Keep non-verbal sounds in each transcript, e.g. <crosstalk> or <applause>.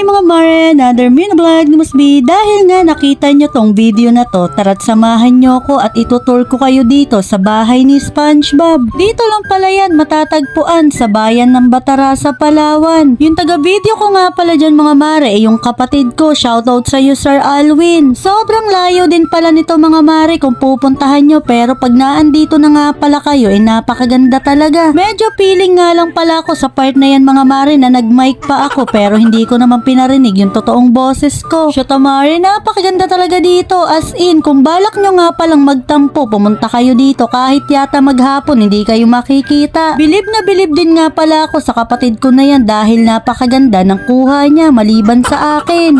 Hi mga mare, another mini vlog ni Mus B. Dahil nga nakita nyo tong video na to, tara't samahan nyo ko at itutur ko kayo dito sa bahay ni Spongebob. Dito lang pala yan matatagpuan sa bayan ng Batara sa Palawan. Yung taga video ko nga pala dyan mga mare ay yung kapatid ko, shoutout sa iyo Sir Alwin. Sobrang layo din pala nito mga mare kung pupuntahan nyo pero pag naandito na nga pala kayo ay napakaganda talaga. Medyo feeling nga lang pala ako sa part na yan mga mare na nag-mic pa ako pero hindi ko naman pinarinig yung totoong boses ko. Shota mare, napakaganda talaga dito. As in, kung balak nyo nga palang magtampo, pumunta kayo dito kahit yata maghapon hindi kayo makikita. Bilib na bilib din nga pala ako sa kapatid ko na yan dahil napakaganda ng kuha niya maliban sa akin.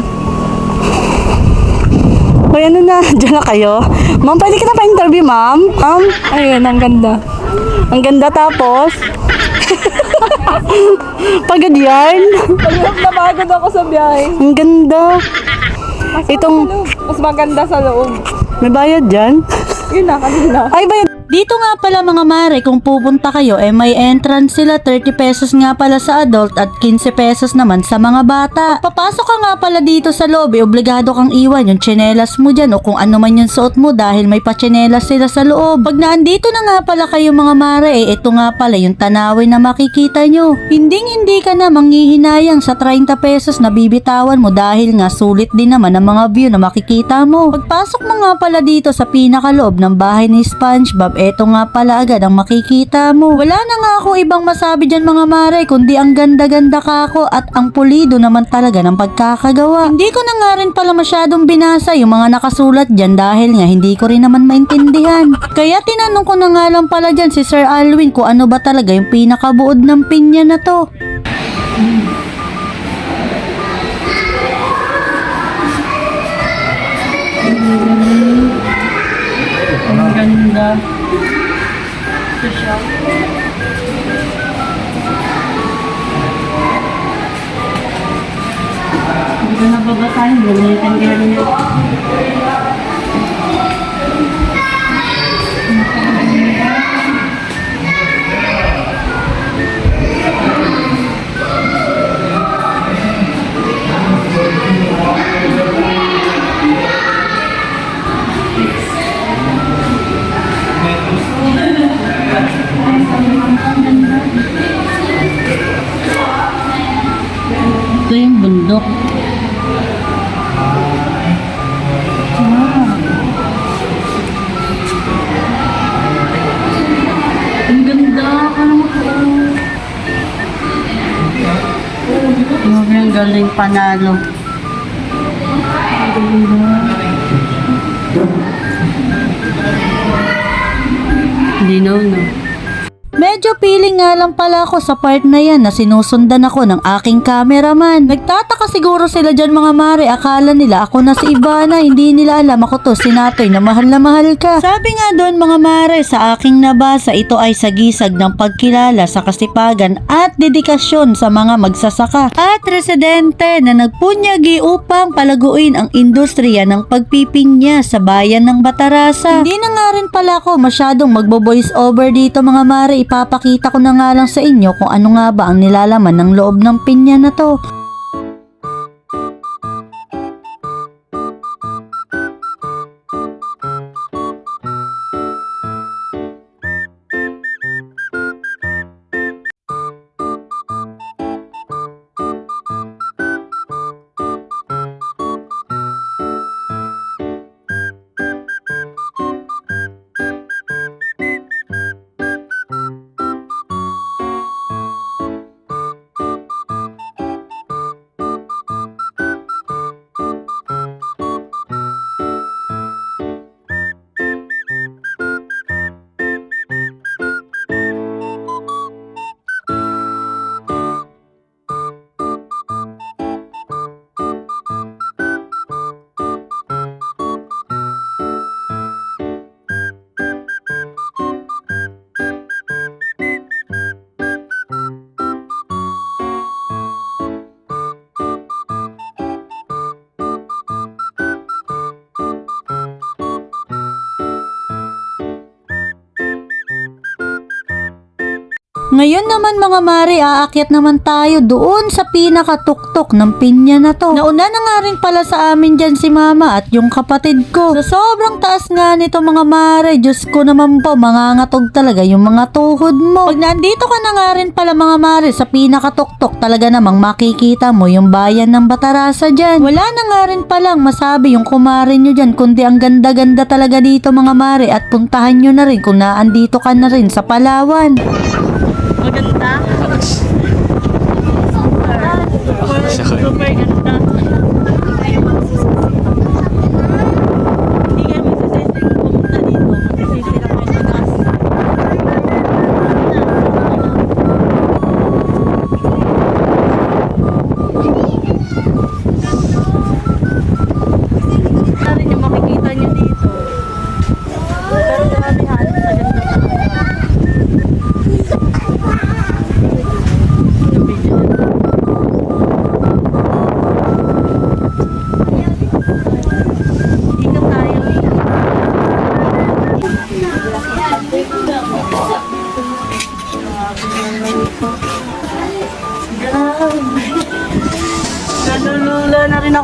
Hoy, ano na? <laughs> Diyan na kayo? Ma'am, pwede kita pa-interview, ma'am? Ma'am? Ayun, ang ganda. Ang ganda tapos. <laughs> Pagod yan. Pagod na pagod ako sa biyahe. Ang ganda. Mas Itong, Mas maganda sa loob. may bayad dyan? Yun na, kanina. Ay, bayad. Dito nga pala mga mare, kung pupunta kayo, eh may entrance sila, 30 pesos nga pala sa adult at 15 pesos naman sa mga bata. Papasok ka nga pala dito sa lobby, obligado kang iwan yung tsinelas mo dyan o kung ano man yung suot mo dahil may patsinelas sila sa loob. Pag naandito na nga pala kayo mga mare, eh ito nga pala yung tanawin na makikita nyo. Hinding hindi ka na manghihinayang sa 30 pesos na bibitawan mo dahil nga sulit din naman ang mga view na makikita mo. Pagpasok mo nga pala dito sa pinakaloob ng bahay ni Spongebob, eto nga pala agad ang makikita mo. Wala na nga akong ibang masabi dyan mga mare, kundi ang ganda-ganda ka ako at ang pulido naman talaga ng pagkakagawa. Hindi ko na nga rin pala masyadong binasa yung mga nakasulat dyan dahil nga hindi ko rin naman maintindihan. Kaya tinanong ko na nga lang pala dyan si Sir Alwin kung ano ba talaga yung pinakabuod ng pinya na to. Ang ganda. Hindi ko nababasahin. Gamitan ka rin yun. Galing panalo. Linaw no. Medyo feeling nga lang pala ako sa part na yan na sinusundan ako ng aking cameraman. Nagtataka siguro sila dyan mga mare, akala nila ako na si Ivana, hindi nila alam ako to, sinatoy na mahal na mahal ka. Sabi nga doon mga mare, sa aking nabasa, ito ay sagisag ng pagkilala sa kasipagan at dedikasyon sa mga magsasaka at residente na nagpunyagi upang palaguin ang industriya ng pagpipinya sa bayan ng Batarasa. Hindi na nga rin pala ako masyadong magbo-voice over dito mga mare, ipapakita ko na nga lang sa inyo kung ano nga ba ang nilalaman ng loob ng pinya na to. Ngayon naman mga mare, aakyat naman tayo doon sa pinakatuktok ng pinya na to. Nauna na nga rin pala sa amin dyan si mama at yung kapatid ko. Sa sobrang taas nga nito mga mare, Diyos ko naman po, mangangatog talaga yung mga tuhod mo. Pag nandito ka na nga rin pala mga mare sa pinakatuktok, talaga namang makikita mo yung bayan ng Batarasa dyan. Wala na nga rin palang masabi yung kumare nyo dyan, kundi ang ganda-ganda talaga dito mga mare at puntahan nyo na rin kung naandito ka na rin sa Palawan. Maganda. Super ganda.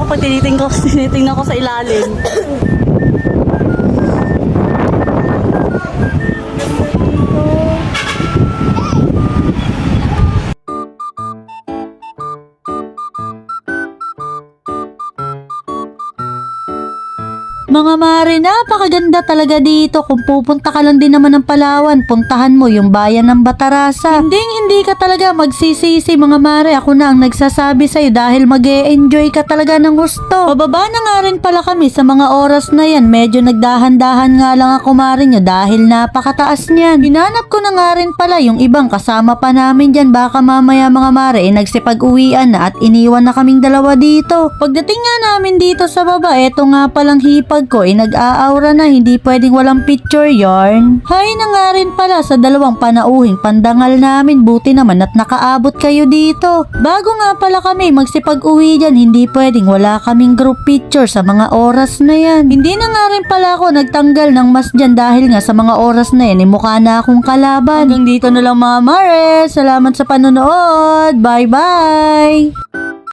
Pag tinitingnan ko, <laughs> tinitingnan ko sa ilalim. Mga mare, napakaganda talaga dito. Kung pupunta ka lang din naman ng Palawan, puntahan mo yung bayan ng Batarasa. Hindi, hindi ka talaga magsisisi mga mare. Ako na ang nagsasabi sa'yo dahil mag enjoy ka talaga ng gusto. Pababa na nga rin pala kami sa mga oras na yan. Medyo nagdahan-dahan nga lang ako mare nyo dahil napakataas niyan. Hinanap ko na nga rin pala yung ibang kasama pa namin dyan. Baka mamaya mga mare, eh, nagsipag-uwian na at iniwan na kaming dalawa dito. Pagdating nga namin dito sa baba, eto nga palang hipag ko, eh nag-aaura na, hindi pwedeng walang picture yarn. Hay na nga rin pala sa dalawang panauhing pandangal namin, buti naman at nakaabot kayo dito. Bago nga pala kami magsipag-uwi dyan, hindi pwedeng wala kaming group picture sa mga oras na yan. Hindi na nga rin pala ako nagtanggal ng mas dyan dahil nga sa mga oras na yan, eh, mukha na akong kalaban. Hanggang dito na lang mga mare, salamat sa panonood, bye bye!